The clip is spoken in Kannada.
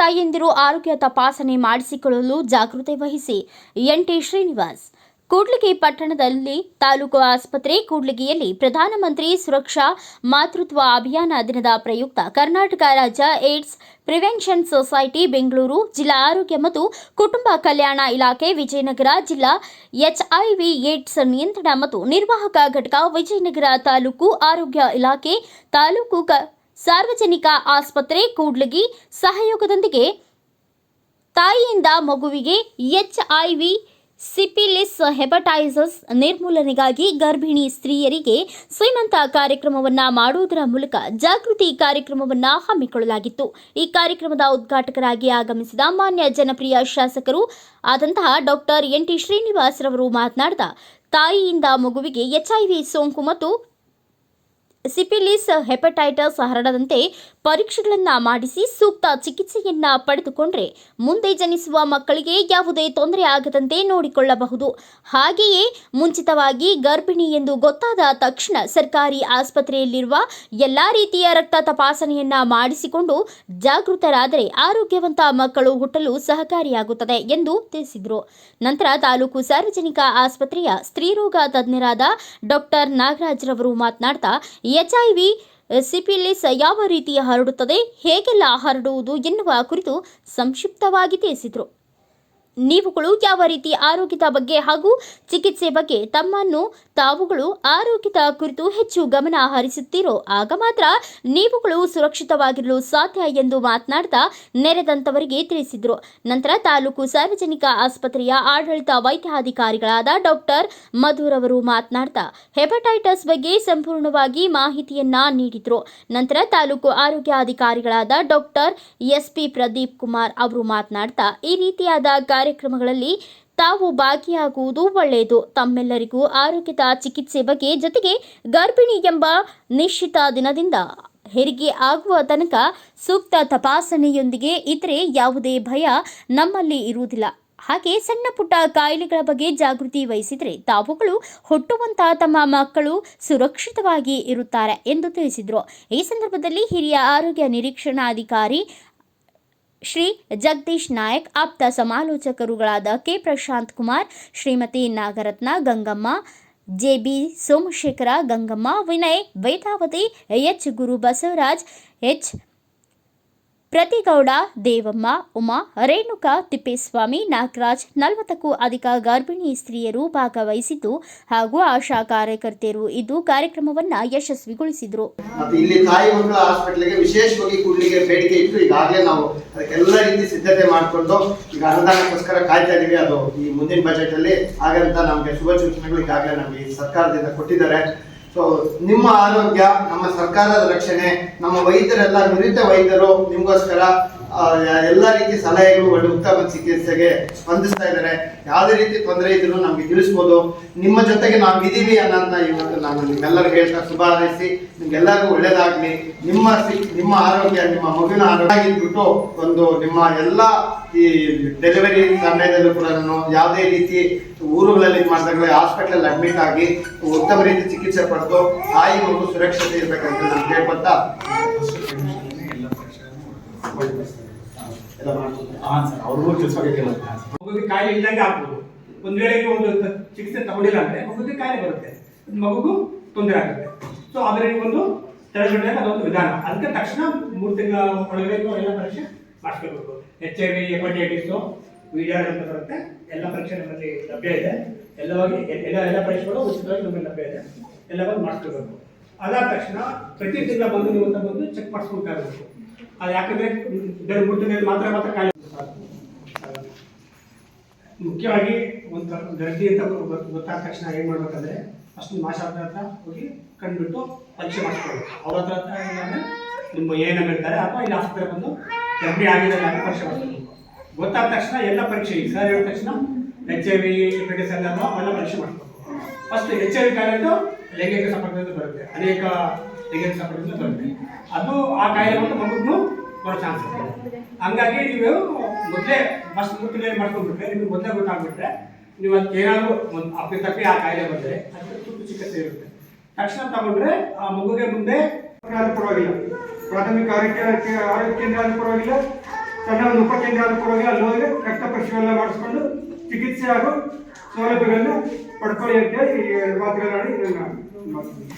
ತಾಯಂದಿರು ಆರೋಗ್ಯ ತಪಾಸಣೆ ಮಾಡಿಸಿಕೊಳ್ಳಲು ಜಾಗೃತಿ ವಹಿಸಿ ಎನ್ಟಿ ಶ್ರೀನಿವಾಸ್. ಕೂಡ್ಲಿಗಿ ಪಟ್ಟಣದಲ್ಲಿ ತಾಲೂಕು ಆಸ್ಪತ್ರೆ, ಕೂಡ್ಲಿಗಿಯಲ್ಲಿ ಪ್ರಧಾನಮಂತ್ರಿ ಸುರಕ್ಷಾ ಮಾತೃತ್ವ ಅಭಿಯಾನ ದಿನದ ಪ್ರಯುಕ್ತ ಕರ್ನಾಟಕ ರಾಜ್ಯ ಏಡ್ಸ್ ಪ್ರಿವೆನ್ಷನ್ ಸೊಸೈಟಿ, ಬೆಂಗಳೂರು ಜಿಲ್ಲಾ ಆರೋಗ್ಯ ಮತ್ತು ಕುಟುಂಬ ಕಲ್ಯಾಣ ಇಲಾಖೆ, ವಿಜಯನಗರ ಜಿಲ್ಲಾ ಎಚ್ಐವಿ ಏಡ್ಸ್ ನಿಯಂತ್ರಣ ಮತ್ತು ನಿರ್ವಾಹಕ ಘಟಕ, ವಿಜಯನಗರ ತಾಲೂಕು ಆರೋಗ್ಯ ಇಲಾಖೆ, ತಾಲೂಕು ಸಾರ್ವಜನಿಕ ಆಸ್ಪತ್ರೆ ಕೂಡ್ಲಗಿ ಸಹಯೋಗದೊಂದಿಗೆ ತಾಯಿಯಿಂದ ಮಗುವಿಗೆ H I V syphilis hepatitis ನಿರ್ಮೂಲನೆಗಾಗಿ ಗರ್ಭಿಣಿ ಸ್ತ್ರೀಯರಿಗೆ ಶ್ರೀಮಂತ ಕಾರ್ಯಕ್ರಮವನ್ನು ಮಾಡುವುದರ ಮೂಲಕ ಜಾಗೃತಿ ಕಾರ್ಯಕ್ರಮವನ್ನು ಹಮ್ಮಿಕೊಳ್ಳಲಾಗಿತ್ತು. ಈ ಕಾರ್ಯಕ್ರಮದ ಉದ್ಘಾಟಕರಾಗಿ ಆಗಮಿಸಿದ ಮಾನ್ಯ ಜನಪ್ರಿಯ ಶಾಸಕರು ಆದಂತಹ ಡಾಕ್ಟರ್ ಎನ್ ಟಿ ಶ್ರೀನಿವಾಸ್ ರವರು ಮಾತನಾಡಿದ, ತಾಯಿಯಿಂದ ಮಗುವಿಗೆ ಎಚ್ಐವಿ ಸೋಂಕು ಮತ್ತು ಸಿಪಿಲಿಸ್ ಹೆಪಟೈಟಸ್ ಹರಡದಂತೆ ಪರೀಕ್ಷೆಗಳನ್ನು ಮಾಡಿಸಿ ಸೂಕ್ತ ಚಿಕಿತ್ಸೆಯನ್ನ ಪಡೆದುಕೊಂಡ್ರೆ ಮುಂದೆ ಜನಿಸುವ ಮಕ್ಕಳಿಗೆ ಯಾವುದೇ ತೊಂದರೆ ಆಗದಂತೆ ನೋಡಿಕೊಳ್ಳಬಹುದು. ಹಾಗೆಯೇ ಮುಂಚಿತವಾಗಿ ಗರ್ಭಿಣಿ ಎಂದು ಗೊತ್ತಾದ ತಕ್ಷಣ ಸರ್ಕಾರಿ ಆಸ್ಪತ್ರೆಯಲ್ಲಿರುವ ಎಲ್ಲ ರೀತಿಯ ರಕ್ತ ತಪಾಸಣೆಯನ್ನ ಮಾಡಿಸಿಕೊಂಡು ಜಾಗೃತರಾದರೆ ಆರೋಗ್ಯವಂತ ಮಕ್ಕಳು ಹುಟ್ಟಲು ಸಹಕಾರಿಯಾಗುತ್ತದೆ ಎಂದು ತಿಳಿಸಿದರು. ನಂತರ ತಾಲೂಕು ಸಾರ್ವಜನಿಕ ಆಸ್ಪತ್ರೆಯ ಸ್ತ್ರೀರೋಗ ತಜ್ಞರಾದ ಡಾಕ್ಟರ್ ನಾಗರಾಜ್ರವರು ಮಾತನಾಡ್ತಾ ಎಚ್ಐವಿ ಸಿಪಿಲಿಸ್ ಯಾವ ರೀತಿ ಹರಡುತ್ತದೆ ಹೇಗೆಲ್ಲ ಹರಡುವುದು ಎನ್ನುವ ಕುರಿತು ಸಂಕ್ಷಿಪ್ತವಾಗಿ ತಿಳಿಸಿದರು. ನೀವುಗಳು ಯಾವ ರೀತಿ ಆರೋಗ್ಯದ ಬಗ್ಗೆ ಹಾಗೂ ಚಿಕಿತ್ಸೆ ಬಗ್ಗೆ ತಮ್ಮನ್ನು ತಾವುಗಳು ಆರೋಗ್ಯದ ಕುರಿತು ಹೆಚ್ಚು ಗಮನ ಹರಿಸುತ್ತೀರೋ, ಆಗ ಮಾತ್ರ ನೀವುಗಳು ಸುರಕ್ಷಿತವಾಗಿರಲು ಸಾಧ್ಯ ಎಂದು ಮಾತನಾಡ್ತಾ ನೆರೆದಂತವರಿಗೆ ತಿಳಿಸಿದರು. ನಂತರ ತಾಲೂಕು ಸಾರ್ವಜನಿಕ ಆಸ್ಪತ್ರೆಯ ಆಡಳಿತ ವೈದ್ಯಾಧಿಕಾರಿಗಳಾದ ಡಾಕ್ಟರ್ ಮಧುರ್ ಅವರು ಮಾತನಾಡ್ತಾ ಹೆಪಟೈಟಿಸ್ ಬಗ್ಗೆ ಸಂಪೂರ್ಣವಾಗಿ ಮಾಹಿತಿಯನ್ನ ನೀಡಿದರು. ನಂತರ ತಾಲೂಕು ಆರೋಗ್ಯಾಧಿಕಾರಿಗಳಾದ ಡಾಕ್ಟರ್ ಎಸ್ಪಿ ಪ್ರದೀಪ್ ಕುಮಾರ್ ಅವರು ಮಾತನಾಡ್ತಾ ಈ ರೀತಿಯಾದ ಕಾರ್ಯಕ್ರಮಗಳಲ್ಲಿ ತಾವು ಭಾಗಿಯಾಗುವುದು ಒಳ್ಳೆಯದು. ತಮ್ಮೆಲ್ಲರಿಗೂ ಆರೋಗ್ಯದ ಚಿಕಿತ್ಸೆ ಬಗ್ಗೆ ಜೊತೆಗೆ ಗರ್ಭಿಣಿ ಎಂಬ ನಿಶ್ಚಿತ ದಿನದಿಂದ ಹೆರಿಗೆ ಆಗುವ ತನಕ ಸೂಕ್ತ ತಪಾಸಣೆಯೊಂದಿಗೆ ಇತರೆ ಯಾವುದೇ ಭಯ ನಮ್ಮಲ್ಲಿ ಇರುವುದಿಲ್ಲ. ಹಾಗೆ ಸಣ್ಣ ಪುಟ್ಟ ಕಾಯಿಲೆಗಳ ಬಗ್ಗೆ ಜಾಗೃತಿ ವಹಿಸಿದರೆ ತಾವುಗಳು ಹುಟ್ಟುವಂತಹ ತಮ್ಮ ಮಕ್ಕಳು ಸುರಕ್ಷಿತವಾಗಿ ಇರುತ್ತಾರೆ ಎಂದು ತಿಳಿಸಿದರು. ಈ ಸಂದರ್ಭದಲ್ಲಿ ಹಿರಿಯ ಆರೋಗ್ಯ ನಿರೀಕ್ಷಣಾಧಿಕಾರಿ ಶ್ರೀ ಜಗದೀಶ್ ನಾಯಕ್ ಆಪ್ತ ಸಮಾಲೋಚಕರುಗಳಾದ K Prashanth Kumar Shrimati Nagaratna Gangamma J B Somashekhara Gangamma Vinay Vedavathi H Guru Basavaraj H ಪ್ರತಿಗೌಡ, Devamma, Uma, Renuka, Thippeswamy, Nagaraj ನಲವತ್ತಕ್ಕೂ ಅಧಿಕ ಗರ್ಭಿಣಿ ಸ್ತ್ರೀಯರು ಭಾಗವಹಿಸಿದ್ದು ಹಾಗೂ ಆಶಾ ಕಾರ್ಯಕರ್ತೆಯರು ಇದ್ದು ಕಾರ್ಯಕ್ರಮವನ್ನ ಯಶಸ್ವಿಗೊಳಿಸಿದರು. ಇಲ್ಲಿ ತಾಯಿ ಮಕ್ಕಳ ಹಾಸ್ಪಿಟಲ್ಗೆ ವಿಶೇಷವಾಗಿ ಕೂಡ್ಲಿಗೆ ಬೇಡಿಕೆ ಇಟ್ಟು ಈಗಾಗಲೇ ನಾವು ಅದಕ್ಕೆಲ್ಲ ರೀತಿ ಸಿದ್ಧತೆ ಮಾಡಿಕೊಂಡು ಈಗ ಅನುದಾನಕ್ಕೋಸ್ಕರ ಕಾಯ್ತಾ ಇದೀವಿ. ಅದು ಈ ಮುಂದಿನ ಬಜೆಟ್ ಅಲ್ಲಿ ಹಾಗಂತ ನಮಗೆ ಶುಭ ಸೂಚನೆಗಳು ಈಗಾಗಲೇ ನಮಗೆ ಸರ್ಕಾರದಿಂದ ಕೊಟ್ಟಿದ್ದಾರೆ. ಸೊ ನಿಮ್ಮ ಆರೋಗ್ಯ ನಮ್ಮ ಸರ್ಕಾರದ ರಕ್ಷಣೆ ನಮ್ಮ ವೈದ್ಯರೆಲ್ಲ ನುರಿತ ವೈದ್ಯರು ನಿಮಗೋಸ್ಕರ ಎಲ್ಲ ರೀತಿ ಸಲಹೆಗಳು ಒಳ್ಳೆ ಉತ್ತಮ ಚಿಕಿತ್ಸೆಗೆ ಸ್ಪಂದಿಸ್ತಾ ಇದ್ದಾರೆ. ಯಾವುದೇ ರೀತಿ ತೊಂದರೆ ಇದ್ರು ನಮ್ಗೆ ತಿಳಿಸ್ಬೋದು. ನಿಮ್ಮ ಜೊತೆಗೆ ನಾವು ಇದೀವಿ ಅನ್ನೋದನ್ನ ಇವತ್ತು ನಾನು ನಿಮ್ಗೆಲ್ಲರಿಗೂ ಹೇಳ್ತಾ ಶುಭ ಹಾರೈಸಿ ನಿಮ್ಗೆಲ್ಲರಿಗೂ ಒಳ್ಳೇದಾಗ್ಲಿ. ನಿಮ್ಮ ನಿಮ್ಮ ಆರೋಗ್ಯ, ನಿಮ್ಮ ಮಗುವಿನ ಆರೋಗ್ಯ ಆಗಿದ್ಬಿಟ್ಟು ಒಂದು ನಿಮ್ಮ ಎಲ್ಲ ಈ ಡೆಲಿವರಿ ಸಮಯದಲ್ಲೂ ಕೂಡ ನಾನು ಯಾವುದೇ ರೀತಿ ಊರುಗಳಲ್ಲಿ ಮಾಡಿದಾಗ ಹಾಸ್ಪಿಟಲ್ ಅಡ್ಮಿಟ್ ಆಗಿ ಉತ್ತಮ ರೀತಿ ಚಿಕಿತ್ಸೆ ಪಡೆದು, ತಾಯಿ ಮಗು ಸುರಕ್ಷತೆ ಇರ್ಬೇಕಂತ ನಾನು ಕೇಳ್ಕೊತಾ ಎಲ್ಲ ಮಾಡ್ತೀನಿ ಹಾಂ ಸರ್ ಅವ್ರಿಗೂ ತಿಳಿಸ್ಬೇಕಿಲ್ಲ ಮಗುಗೆ ಕಾಯಿಲೆ ಇಲ್ಲದಂಗೆ ಆಗ್ಬೋದು. ಒಂದ್ ವೇಳೆಗೆ ಒಂದು ಚಿಕಿತ್ಸೆ ತಗೊಂಡಿಲ್ಲ ಅಂದ್ರೆ ಮಗುಗೆ ಕಾಯಿಲೆ ಬರುತ್ತೆ. ಮಗುಗೂ ತೊಂದರೆ ಆಗುತ್ತೆ. ಸೊ ಅದರಲ್ಲಿ ಒಂದು ತಡೆಗಟ್ಟೆ ಅದೊಂದು ವಿಧಾನ. ಅದಕ್ಕೆ ತಕ್ಷಣ ಮೂರು ತಿಂಗಳ ಒಳಗಡೆ ಎಲ್ಲ ಪರೀಕ್ಷೆ ಮಾಡಿಸ್ಕೋಬೇಕು H I V hepatitis VDR ಅಂತ ಬರುತ್ತೆ. ಎಲ್ಲ ಪರೀಕ್ಷೆ ನಮ್ಮಲ್ಲಿ ಲಭ್ಯ ಇದೆ. ಎಲ್ಲವಾಗಿ ಎಲ್ಲ ಎಲ್ಲ ಪರೀಕ್ಷೆಗಳು ಉಚಿತವಾಗಿ ನಮ್ಮಲ್ಲಿ ಲಭ್ಯ ಇದೆ. ಎಲ್ಲವನ್ನು ಮಾಡಿಸ್ಕೋಬೇಕು ಅದಾದ ತಕ್ಷಣ ಪ್ರತಿ ತಿಂಗಳ ಬಂದು ನೀವು ಅಂತ ಬಂದು ಚೆಕ್ ಮಾಡಿಸ್ಕೊಳ್ತಾ ಇರಬೇಕು ಅದು ಯಾಕಂದ್ರೆ ಬೇರೆ ಮಾತ್ರ ಮಾತ್ರ ಕಾಯಿಲೆ ಮುಖ್ಯವಾಗಿ ಒಂದು ಗರ್ಭಿ ಅಂತ ಗೊತ್- ಗೊತ್ತಾದ ತಕ್ಷಣ ಏನು ಮಾಡ್ಬೇಕಂದ್ರೆ ಫಸ್ಟ್ ಮಾಸ ಹತ್ರ ಹೋಗಿ ಕಂಡುಬಿಟ್ಟು ಪರೀಕ್ಷೆ ಮಾಡಿಸ್ಕೊಳ್ಬೇಕು ಅವ್ರ ಹತ್ರ ಹತ್ರ ನಿಮ್ಮ ಎಂ ಇರ್ತಾರೆ ಅಥವಾ ಇಲ್ಲಿ ಆಸ್ಪತ್ರೆ ಬಂದು ಗರ್ಭಿ ಆಗಿದೆ ಅಂತ ಪರೀಕ್ಷೆ ಮಾಡಿಸ್ಬೇಕು ಗೊತ್ತಾದ ತಕ್ಷಣ ಎಲ್ಲ ಪರೀಕ್ಷೆ ಈ ಸರ್ ಹೇಳಿದ ತಕ್ಷಣ ಎಚ್ ಐ ವಿ ಪಿಟಿಸ್ ಎಲ್ಲ ಅವೆಲ್ಲ ಪರೀಕ್ಷೆ ಮಾಡಿಸ್ಬೇಕು ಫಸ್ಟ್ ಎಚ್ ಐ ವಿ ಅಂತೂ ಲೈಂಗಿಕ ಸಂಪರ್ಕದಿಂದ ಬರುತ್ತೆ. ಅನೇಕ ಲೈಂಗಿಕ ಸಂಪರ್ಕದಿಂದ ಬರುತ್ತೆ ಅದು ಆ ಕಾಯಿಲೆ ಮತ್ತು ಮಗುಗೂ ಬರೋ ಚಾನ್ಸ್ ಇದೆ. ಹಂಗಾಗಿ ನೀವು ಮೊದಲೇ ಫಸ್ಟ್ ಮೂರು ಏನು ಮಾಡ್ಕೊಂಡ್ಬಿಟ್ರೆ ನಿಮ್ಗೆ ಮೊದಲೇ ಗೊತ್ತಾಗ್ಬಿಟ್ರೆ ನೀವು ಅದಕ್ಕೆ ಏನಾದರೂ ಒಂದು ಅಪ್ಪಿ ತಪ್ಪಿ ಆ ಕಾಯಿಲೆ ಬಂದರೆ ಅದಕ್ಕೆ ತುಂಬ ಚಿಕಿತ್ಸೆ ಇರುತ್ತೆ. ತಕ್ಷಣ ತಗೊಂಡ್ರೆ ಆ ಮಗುಗೆ ಮುಂದೆ ಪರವಾಗಿಲ್ಲ. ಪ್ರಾಥಮಿಕ ಆರೋಗ್ಯ ಆರೋಗ್ಯ ಕೇಂದ್ರ ಆದರೂ ಪರವಾಗಿಲ್ಲ. ಸಣ್ಣ ಒಂದು ಉಪಕೇಂದ್ರ ಆದರೂ ಪರವಾಗಿಲ್ಲ. ಅಲ್ಲಿ ಹೋದರೆ ರಕ್ತ ಪರೀಕ್ಷೆಗಳನ್ನ ಮಾಡಿಸ್ಕೊಂಡು ಚಿಕಿತ್ಸೆ ಹಾಗೂ ಸೌಲಭ್ಯಗಳನ್ನು ಪಡ್ಕೊಳ್ಳಿ ಅಂತೇಳಿ ಈ ಮಾತುಗಳನ್ನಾಡಿ ಇದನ್ನು ಮಾಡ್ತೀನಿ.